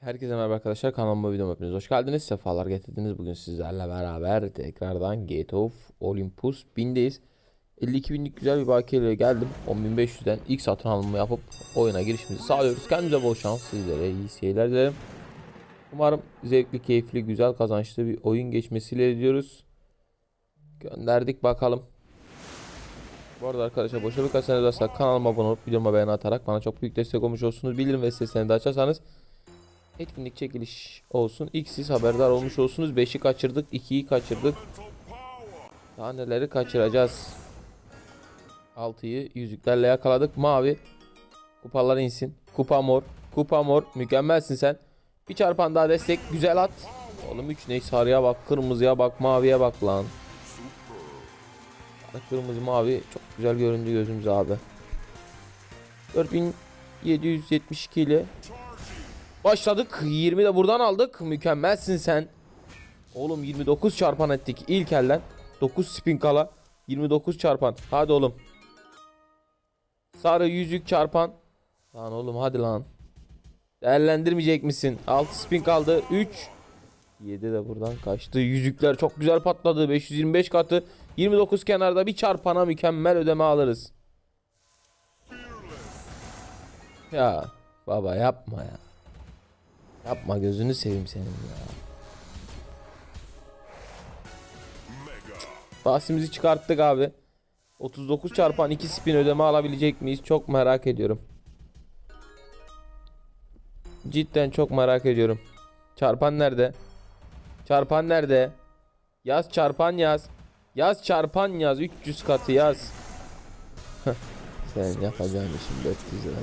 Herkese merhaba arkadaşlar kanalıma videoma hepiniz hoş geldiniz. Sefalar getirdiniz bugün sizlerle beraber. Tekrardan Gate of Olympus 1000'deyiz 52 binlik güzel bir bakiyeyle geldim. 10.500'den ilk satın alımı yapıp oyuna girişimizi sağlıyoruz. Kendimize bol şans sizlere iyi seyirler dilerim. Umarım zevkli keyifli güzel kazançlı bir oyun geçmesiyle ediyoruz Gönderdik bakalım. Bu arada arkadaşlar boşa birkaç sene daha kanalıma abone olup videoma beğeni atarak bana çok büyük destek olmuş olsunuz. Bildirim ve seslerini de açarsanız etkinlik çekiliş olsun. İlk siz haberdar olmuş olsunuz. 5'i kaçırdık. 2'yi kaçırdık. Daha neleri kaçıracağız. 6'yı yüzüklerle yakaladık. Mavi. Kupalar insin. Kupa mor. Kupa mor. Mükemmelsin sen. Bir çarpan daha destek. Güzel at. Oğlum 3 ney sarıya bak. Kırmızıya bak. Maviye bak lan. Kırmızı mavi çok güzel göründü gözümüze abi. 4772 ile başladık. 20 de buradan aldık. Mükemmelsin sen. Oğlum 29 çarpan ettik ilk elden. 9 spin kala. 29 çarpan. Hadi oğlum. Sarı yüzük çarpan. Lan oğlum hadi lan. Değerlendirmeyecek misin? 6 spin kaldı. 3 7 de buradan kaçtı. Yüzükler çok güzel patladı. 525 katı. 29 kenarda bir çarpana mükemmel ödeme alırız. Ya baba yapma ya. Yapma gözünü seveyim senin ya. Bahsimizi çıkarttık abi. 39 çarpan 2 spin ödeme alabilecek miyiz? Çok merak ediyorum. Cidden çok merak ediyorum. Çarpan nerede? Çarpan nerede? Yaz çarpan yaz. Yaz çarpan yaz 300 katı yaz. Sen yapacağın işin 400 lira.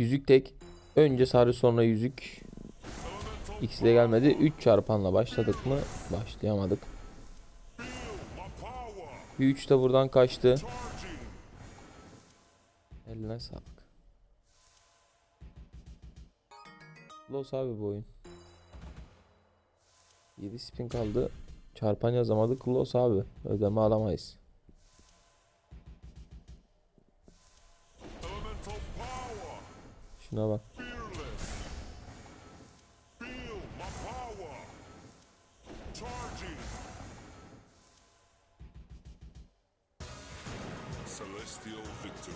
Yüzük tek. Önce sarı sonra yüzük. İkisi de gelmedi. 3 çarpanla başladık mı? Başlayamadık. Bir 3 de buradan kaçtı. Eline sağlık. Los abi bu oyun. 7 spin kaldı. Çarpan yazamadık. Los abi. Ödeme alamayız. Şuna bak. Celestial victory.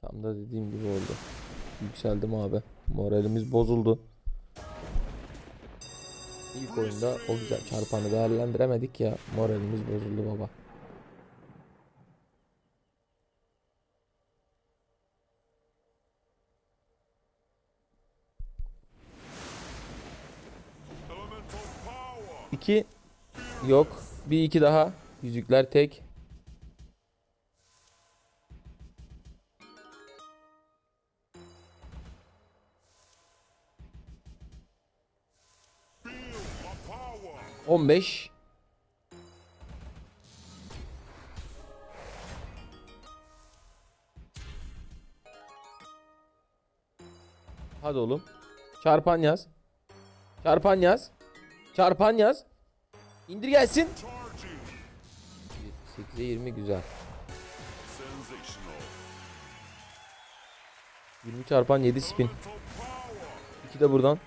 Tam da dediğim gibi oldu. Yükseldim abi. Moralimiz bozuldu. İlk oyunda o güzel çarpanı değerlendiremedik ya. Moralimiz bozuldu baba. 2 yok. Bir iki daha. Yüzükler tek. 15 Hadi oğlum. Çarpan yaz. Çarpan yaz. Çarpan yaz. İndir gelsin. Charging. 8'e 20 güzel. Sensational. 20 çarpan 7 spin. Elemental power. 2 de buradan.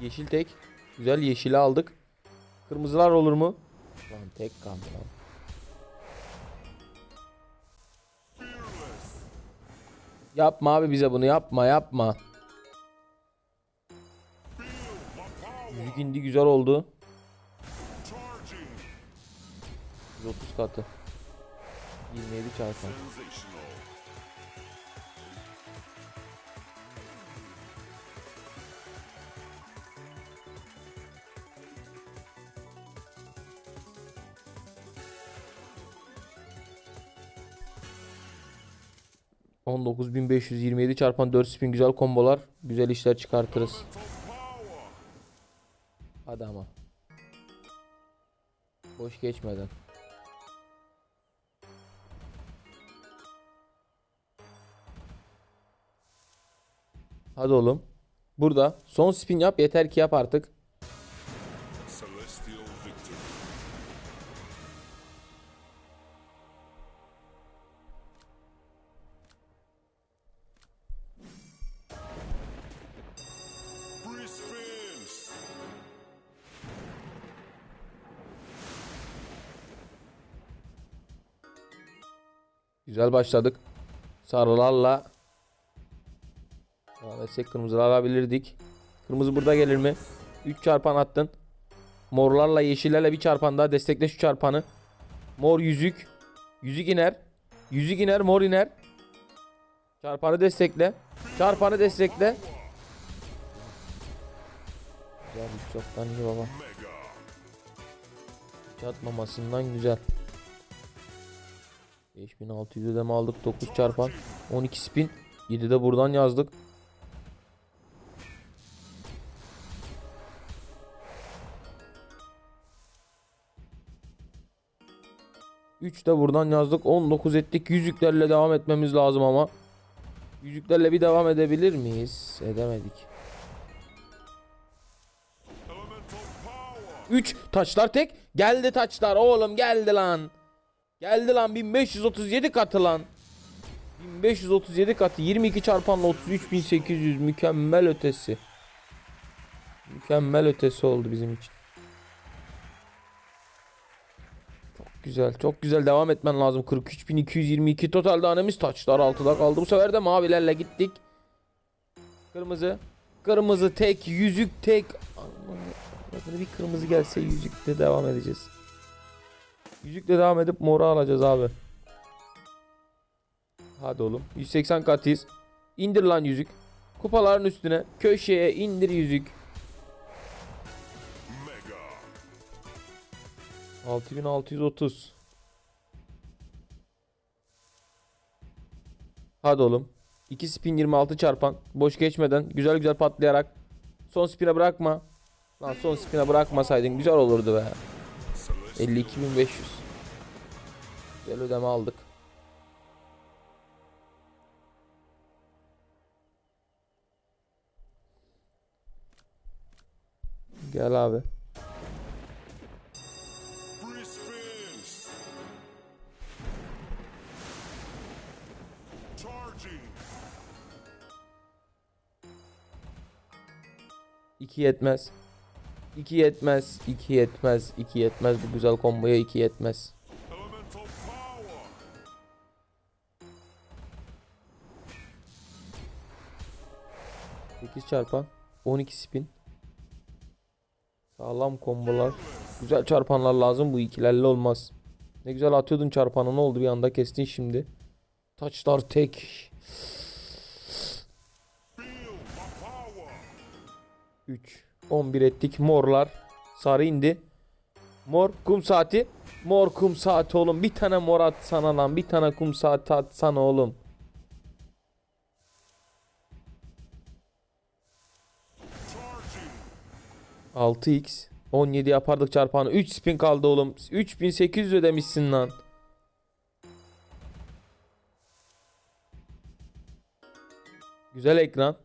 Yeşil tek. Güzel yeşili aldık. Kırmızılar olur mu? Lan tek kaldı lan. Yapma abi bize bunu yapma yapma. Yüzük indi güzel oldu. Charging. 130 katı. 27 çarpan. 19.527 çarpan 4 spin güzel kombolar. Güzel işler çıkartırız. Hadi ama. Boş geçmeden. Hadi oğlum. Burada. Son spin yap. Yeter ki yap artık. Güzel başladık. Sarılarla devam etsek kırmızılar alabilirdik. Kırmızı burada gelir mi? 3 çarpan attın. Morlarla yeşillerle bir çarpan daha destekle şu çarpanı. Mor yüzük. Yüzük iner. Yüzük iner mor iner. Çarpanı destekle. Çarpanı destekle. Güzel bir çoktan iyi baba. Çatmamasından güzel. 5600 ödeme aldık 9 çarpan 12 spin 7 de buradan yazdık. Üç de buradan yazdık 19 ettik yüzüklerle devam etmemiz lazım ama Yüzüklerle bir devam edebilir miyiz? Edemedik. Elemental power. 3 taçlar tek. Geldi taçlar oğlum geldi lan. Geldi lan 1537 katı lan. 1537 katı 22 çarpanla 33800 mükemmel ötesi. Mükemmel ötesi oldu bizim için. Çok güzel çok güzel devam etmen lazım 43222 total danemiz taçlar altıda kaldı bu sefer de mavilerle gittik. Kırmızı Kırmızı tek yüzük tek bir kırmızı gelse yüzükle devam edeceğiz. Yüzükle devam edip moru alacağız abi. Hadi oğlum. 180 katıyız. İndir lan yüzük. Kupaların üstüne köşeye indir yüzük. Mega. 6630. Hadi oğlum. 2 spin 26 çarpan. Boş geçmeden güzel güzel patlayarak. Son spine bırakma. Lan son spine bırakmasaydın güzel olurdu be. Celestial 52.500. Güzel ödeme aldık. Gel abi. 2 yetmez. 2 yetmez. 2 yetmez. 2 yetmez. Bu güzel komboya 2 yetmez. Sekiz çarpan. 12 spin. Sağlam kombolar. Güzel çarpanlar lazım. Bu ikilerle olmaz. Ne güzel atıyordun çarpanı. Ne oldu bir anda kestin şimdi. Taçlar tek. Feel my power. 3 11 ettik morlar sarı indi. Mor kum saati. Mor kum saati oğlum. Bir tane mor at sana lan. Bir tane kum saati at sana oğlum Charging. 6x 17 yapardık çarpanı. 3 spin kaldı oğlum. 3800 ödemişsin lan. Güzel ekran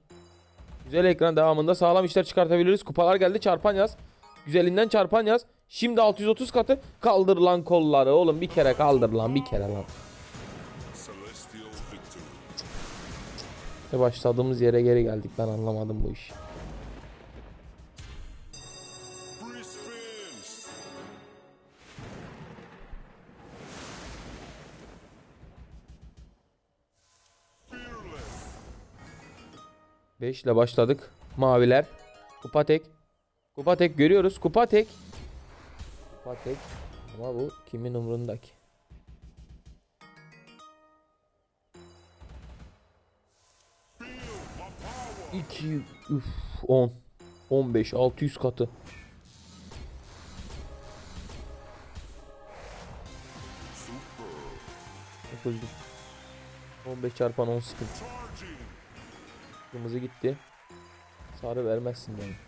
Güzel ekran devamında sağlam işler çıkartabiliriz. Kupalar geldi çarpan yaz. Güzelinden çarpan yaz. Şimdi 630 katı kaldır lan kolları oğlum bir kere kaldır lan bir kere lan. Ve başladığımız yere geri geldik ben anlamadım bu işi. 5 ile başladık. Maviler. Kupa tek. Kupa tek görüyoruz. Kupa tek. Kupa tek. Ama bu kimin umrundaki? 2 üf 10 15 600 katı. 9 15 çarpan 10 spin. Kırmızı gitti. Sarı vermezsin yani.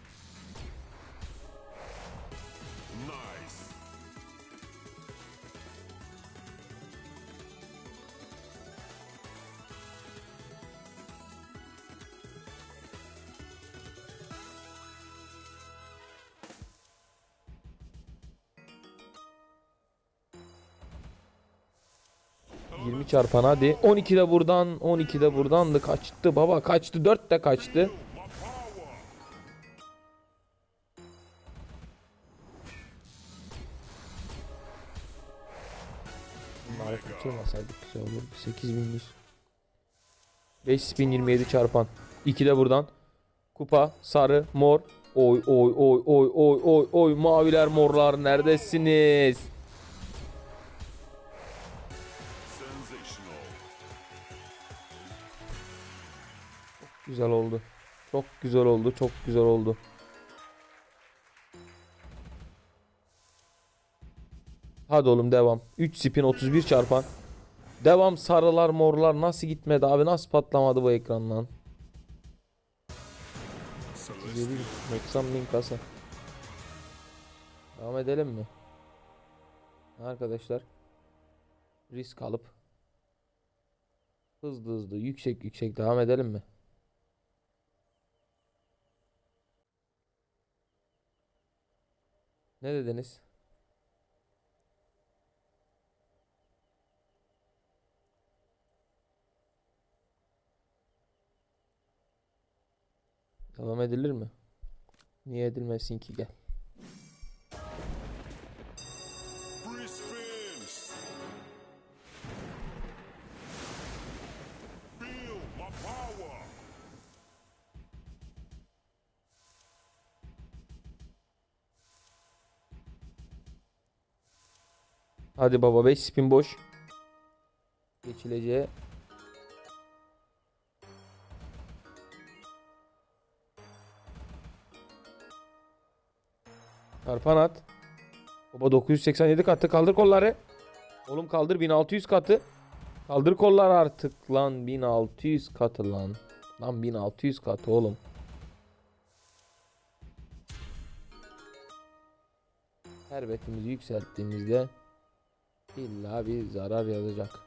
Çarpan hadi. 12 de buradan. 12 de buradandı. Kaçtı baba kaçtı. 4 de kaçtı. Bunları kaçırmasaydık güzel olurdu. 8100. 5127 çarpan. 2 de buradan. Kupa, sarı, mor. Oy oy oy oy oy oy oy maviler morlar neredesiniz? Güzel oldu. Çok güzel oldu. Çok güzel oldu. Hadi oğlum devam. 3 spin 31 çarpan. Devam sarılar morlar nasıl gitmedi abi nasıl patlamadı bu ekran lan? Celestial. 90 bin kasa. Devam edelim mi? Arkadaşlar. Risk alıp hızlı hızlı yüksek yüksek devam edelim mi? Ne dediniz? Devam edilir mi? Niye edilmesin ki gel. Hadi baba 5 spin boş. Geçileceği. Çarpan at. Baba 987 katı kaldır kolları. Oğlum kaldır 1600 katı. Kaldır kolları artık lan 1600 katı lan. Lan 1600 katı oğlum. Her betimizi yükselttiğimizde illa bir zarar yazacak.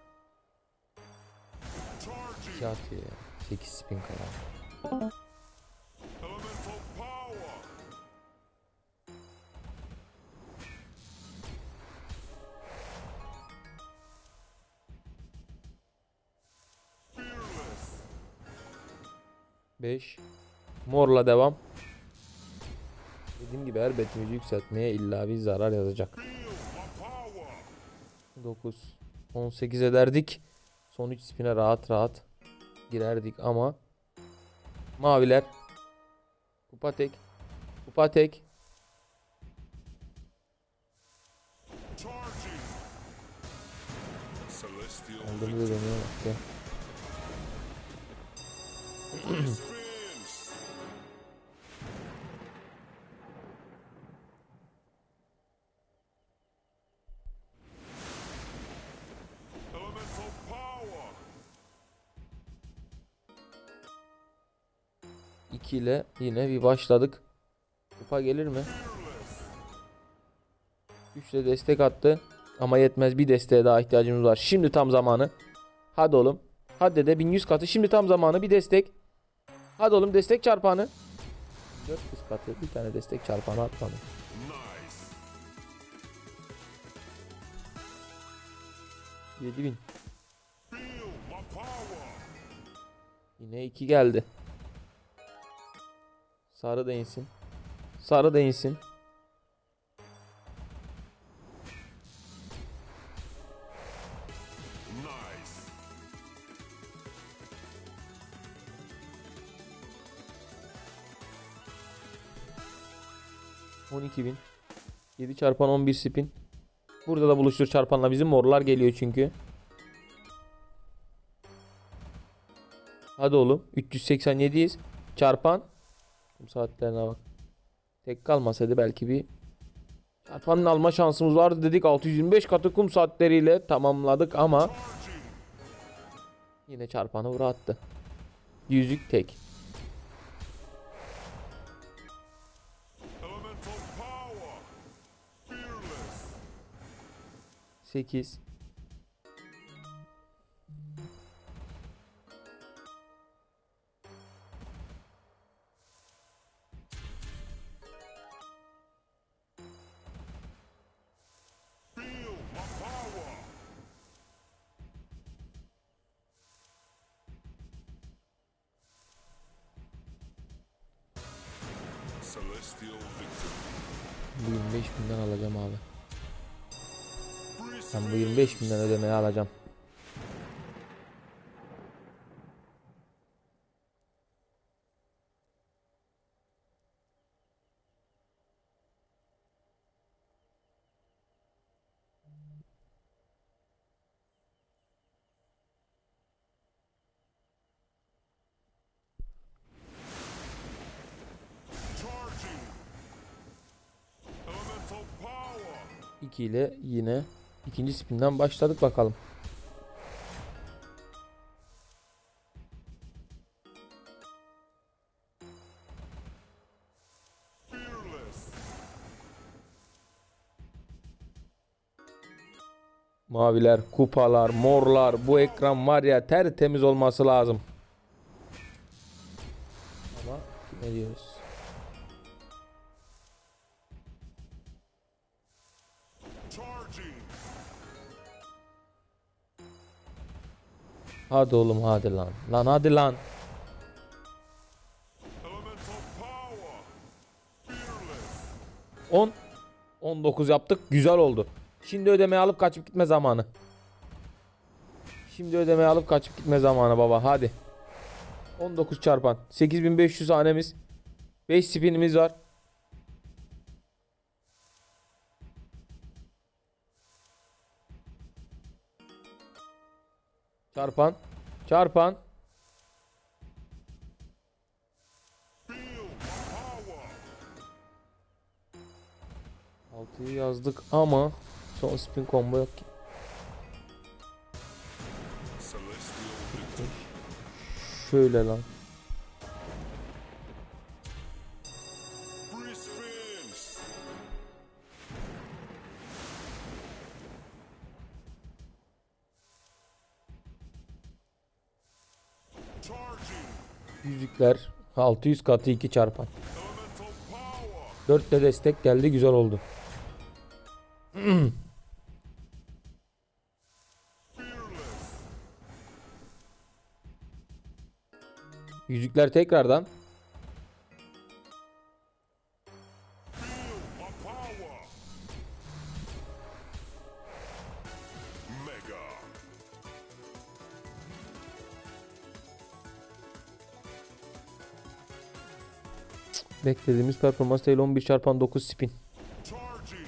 İki atıyor ya. 8 spin kadar. 5 Morla devam. Dediğim gibi her betimizi yükseltmeye illa bir zarar yazacak. Feel my power. 9 18 ederdik. Son 3 spine rahat rahat girerdik ama maviler kupa tek kupa tek Charging. Celestial aldığımızda dönüyor bak ya. 2 ile yine bir başladık. Kupa gelir mi? Fearless. 3 ile destek attı. Ama yetmez bir desteğe daha ihtiyacımız var. Şimdi tam zamanı. Hadi oğlum. Hadi de 1100 katı. Şimdi tam zamanı bir destek. Hadi oğlum destek çarpanı. 400 katı bir tane destek çarpanı atmadı. Nice. 7000. Feel my power. Yine 2 geldi. Sarı da insin. Sarı da insin. Nice. bin. 7 çarpan 11 spin. Burada da buluştur çarpanla bizim morlar geliyor çünkü. Hadi oğlum. 387'yiz. Çarpan. Bu saatlerine bak. Tek kalmasaydı belki bir çarpanın alma şansımız vardı dedik. 625 katı kum saatleriyle tamamladık ama yine çarpanı vura attı. Yüzük tek. Elemental Bu 25 binden alacağım abi. Ben bu 25 binden ödemeyi alacağım. charging. Elemental power. 2 ile yine ikinci spinden başladık bakalım. Maviler, kupalar, morlar bu ekran var ya tertemiz olması lazım. Ama ne diyoruz? Hadi oğlum hadi lan. Lan hadi lan. 10 19 yaptık. Güzel oldu. Şimdi ödemeyi alıp kaçıp gitme zamanı. Şimdi ödemeyi alıp kaçıp gitme zamanı baba. Hadi. 19 çarpan. 8500 hanemiz. 5 spinimiz var. Çarpan. Çarpan. 6'yı yazdık ama son spin combo yok ki. Şöyle lan. Yüzükler 600 katı 2 çarpan. Elemental power. 4 de destek geldi güzel oldu. Yüzükler tekrardan. Beklediğimiz performans değil 11 çarpan 9 spin. Charging.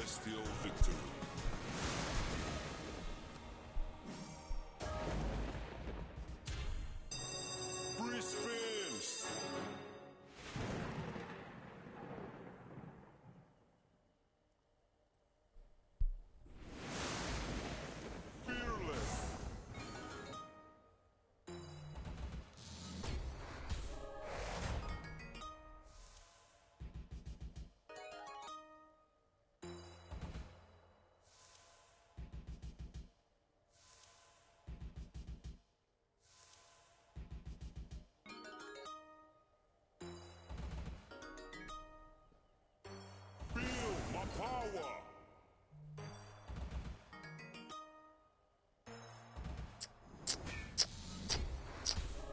Celestial victory. Power.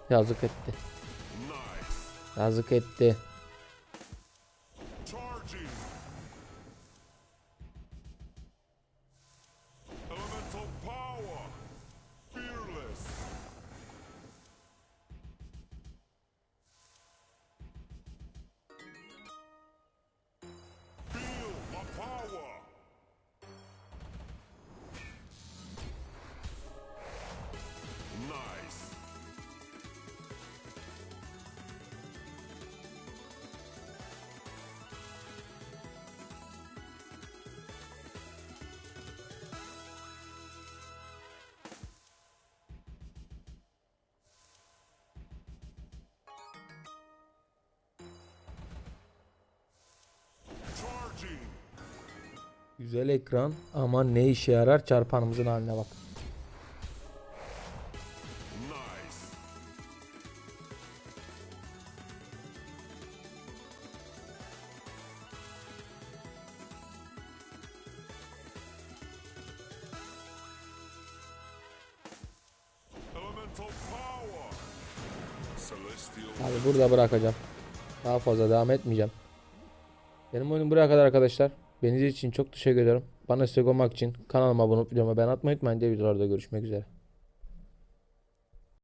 Yazık etti. Yazık etti. Güzel ekran ama ne işe yarar çarpanımızın haline bak. Abi burada bırakacağım. Daha fazla devam etmeyeceğim. Benim oyunum buraya kadar arkadaşlar. Beni için çok teşekkür ederim. Bana destek olmak için kanalıma abone olup videoma beğen atmayı unutmayın. Diğer videolarda görüşmek üzere.